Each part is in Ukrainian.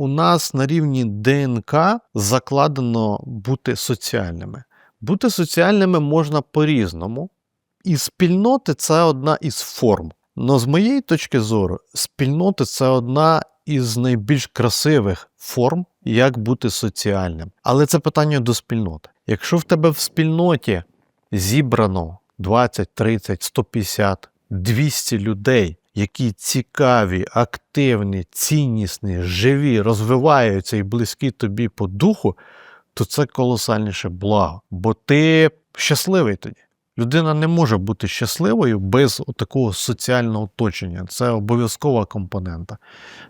у нас на рівні ДНК закладено бути соціальними. Бути соціальними можна по-різному. І спільноти це одна із форм. Но з моєї точки зору, спільноти це одна із найбільш красивих форм, як бути соціальним. Але це питання до спільноти. Якщо в тебе в спільноті зібрано 20, 30, 150, 200 людей, які цікаві, активні, ціннісні, живі, розвиваються і близькі тобі по духу, то це колосальніше благо. Бо ти щасливий тоді. Людина не може бути щасливою без такого соціального оточення. Це обов'язкова компонента.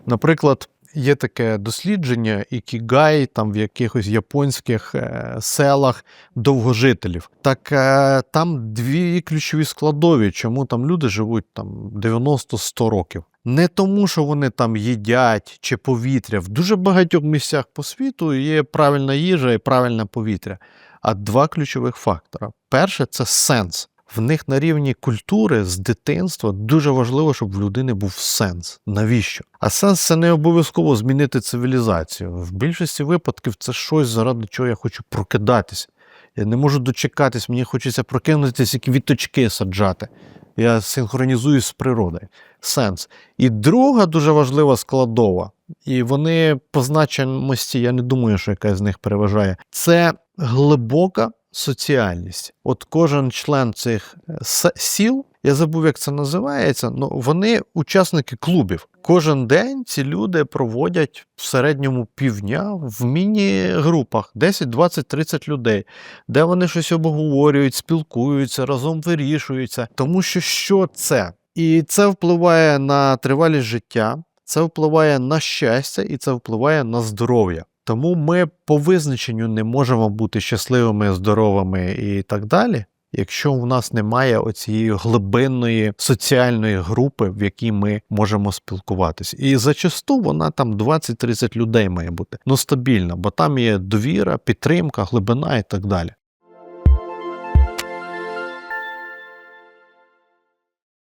Наприклад, є таке дослідження ікігай там в якихось японських е, селах довгожителів. Так е, там дві ключові складові, чому там люди живуть там 90-100 років. Не тому, що вони там їдять чи повітря. В дуже багатьох місцях по світу є правильна їжа і правильне повітря. А два ключових фактора. Перше це сенс. В них на рівні культури з дитинства дуже важливо, щоб в людини був сенс. Навіщо? А сенс це не обов'язково змінити цивілізацію. В більшості випадків це щось, заради чого я хочу прокидатися. Я не можу дочекатись, мені хочеться прокинутися, як квіточки саджати. Я синхронізуюсь з природою. Сенс. І друга дуже важлива складова, і вони по значимості, я не думаю, що якась з них переважає, це глибока соціальність. От кожен член цих е, сіл, я забув, як це називається, ну вони учасники клубів. Кожен день ці люди проводять в середньому півдня в міні-групах 10, 20, 30 людей, де вони щось обговорюють, спілкуються, разом вирішуються. Тому що що це? І це впливає на тривалість життя, це впливає на щастя і це впливає на здоров'я. Тому ми по визначенню не можемо бути щасливими, здоровими і так далі, якщо в нас немає оцієї глибинної соціальної групи, в якій ми можемо спілкуватись. І зачасту вона там 20-30 людей має бути. Ну стабільна, бо там є довіра, підтримка, глибина і так далі.